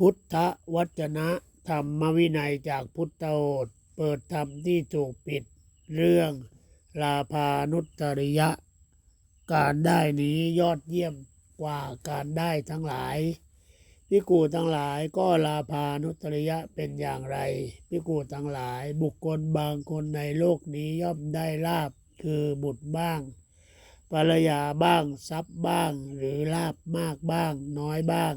พุทธวจนะธรรมวินัยจากพุทธโอษเปิดธรรมที่ถูกปิดเรื่องลาพานุตริยะ การได้นี้ยอดเยี่ยมกว่าการได้ทั้งหลายพิกูทั้งหลายก็ลาพานุตริยะเป็นอย่างไรพิกูทั้งหลายบุคคลบางคนในโลกนี้ย่อมได้ลาบคือบุตรบ้างภรรยาบ้างทรัพย์บ้าง หรือลาบมากบ้าง น้อยบ้าง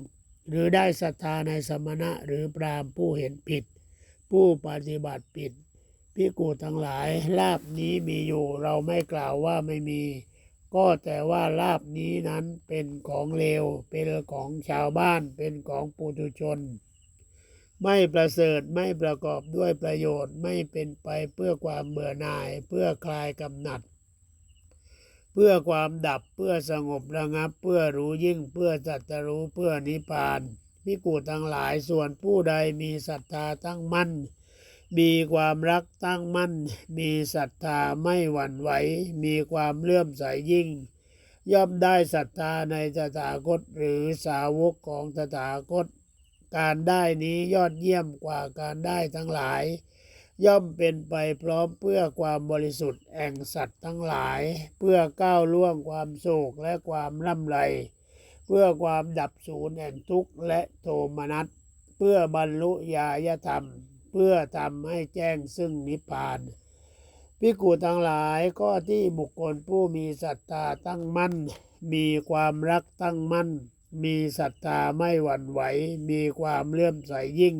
หรือได้ศรัทธาในสมณะหรือพรามผู้เห็นผิด ผู้ปฏิบัติผิดพิกูทั้งหลายลาบนี้มีอยู่เราไม่กล่าวว่าไม่มี ก็แต่ว่าลาบนี้นั้นเป็นของเลว เป็นของชาวบ้านเป็นของปุถุชน ไม่ประเสริฐไม่ประกอบด้วยประโยชน์ไม่เป็นไปเพื่อความเบื่อหน่ายเพื่อคลายกำหนัด พื่อความดับเพื่อสงบระงับ เพื่อรู้ยิ่งเพื่อจัตรู้เพื่อนิพพานพิกูทั้งหลายส่วนผู้ใดมีศรัทธาตั้งมั่น มีความรักตั้งมั่น มีศรัทธาไม่หวั่นไหว มีความเลื่อมใสยิ่ง ย่อมได้ศรัทธาในตถาคตหรือสาวกของตถาคต การได้นี้ยอดเยี่ยมกว่าการได้ทั้งหลาย ย่อมเป็นไปพร้อมเพื่อความบริสุทธิ์แห่งสัตว์ทั้งหลาย เพื่อก้าวล่วงความโศกและความร่ำไร เพื่อความดับสูญแห่งทุกข์และโทมนัส เพื่อบรรลุญาญธรรม เพื่อทำให้แจ้งซึ่งนิพพานพิกูทั้งหลายก็ที่บุคคลผู้มีศรัทธาตั้งมั่น มีความรักตั้งมั่น มีศรัทธาไม่หวั่นไหว มีความเลื่อมใสยิ่ง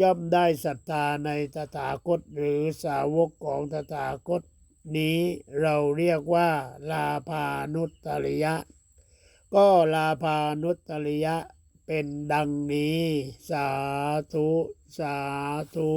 ย่อมได้ศรัทธาในตถาคตหรือสาวกของตถาคต นี้เราเรียกว่าลาพานุตตริยะ ก็ลาพานุตตริยะเป็นดังนี้ สาธุ สาธุ